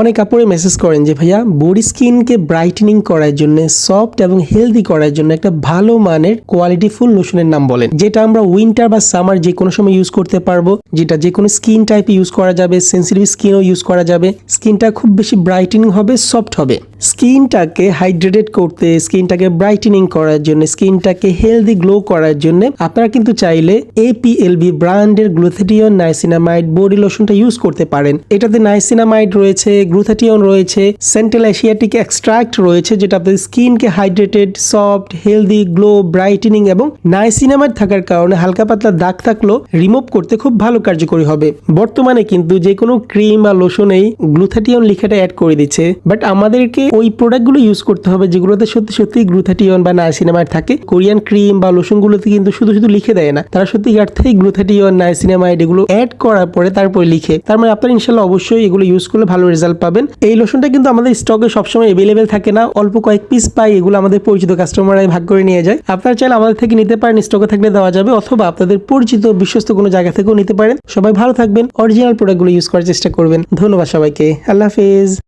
অনেক কাপড়ে মেসেজ করেন যে, ভাইয়া বডি স্কিনকে ব্রাইটেনিং করার জন্য সফট এবং হেলদি করার জন্য একটা ভালো মানের কোয়ালিটি ফুল লোশনের নাম বলেন। যেটা আমরা উইন্টার বা সামার যে কোনো সময় ইউজ করতে পারব, যেটা যে কোনো স্কিন টাইপে ইউজ করা যাবে সেন্সিটিভ স্কিনও ইউজ করা যাবে। স্কিনটা খুব বেশি ব্রাইটেনিং হবে সফট হবে। স্কিনটাকে হাইড্রেটেড করতে, স্কিনটাকে ব্রাইটেনিং করার জন্য, স্কিনটাকে হেলদি গ্লো করার জন্য আপনারা কিন্তু চাইলে এপিএলবি ব্র্যান্ডের গ্লুথেটিয়ন নাইসিনামাইড বডি লোশনটা ইউজ করতে পারেন। এটাতে নাইসিনামাইড রয়েছে, গ্লুথেটিয়ন রয়েছে, সেন্ট্রাল এশিয়াটিক এক্সট্রাক্ট রয়েছে যেটা আপনাদের স্কিনকে hydrated, soft, healthy, glow, brightening এবং নাইসিনামাইড থাকার কারণে হালকা পাতলা দাগ থাকলেও রিমুভ করতে খুব ভালো কার্যকরী হবে। বর্তমানে কিন্তু যে কোনো ক্রিম বা লোশনেই গ্লুথাটিয়ন লেখাটা অ্যাড করে দিচ্ছে। বাট আমাদেরকে ওই প্রোডাক্টগুলো ইউজ করতে হবে যেগুলোতে সত্যি সত্যি গ্লুথাটিয়ন বা নাইসিনামাইড থাকে। কোরিয়ান ক্রিম বা লোশনগুলোতে কিন্তু শুধু শুধু লিখে দেয় না। তারা সত্যি থেকে গ্লুথাটিয়ন নাইসিনামাইড এগুলো অ্যাড করার পরে তারপরে লিখে। তার মানে আপনারা ইনশাল্লাহ অবশ্যই এগুলো ইউজ করলে ভালো রেজাল্ট পাবেন। এই লোশনটা কিন্তু আমাদের স্টকে সবসময় এভেলেবেল থাকে না। অল্প কয়েক পিস পাই এগুলো আমাদের পরিচিত কাস্টমাররাই ভাগ করে নিয়ে যায়। আপনারা চাইলে আমাদের থেকে নিতে পারেন স্টকে থাকলে দেওয়া যাবে, অথবা আপনাদের পরিচিত, বিশ্বস্ত কোনো জায়গা থেকেও নিতে পারেন। সবাই ভালো থাকবেন অরিজিনাল প্রোডাক্টগুলো ইউজ করার চেষ্টা করবেন। ধন্যবাদ সবাইকে। আল্লাহ হাফেজ।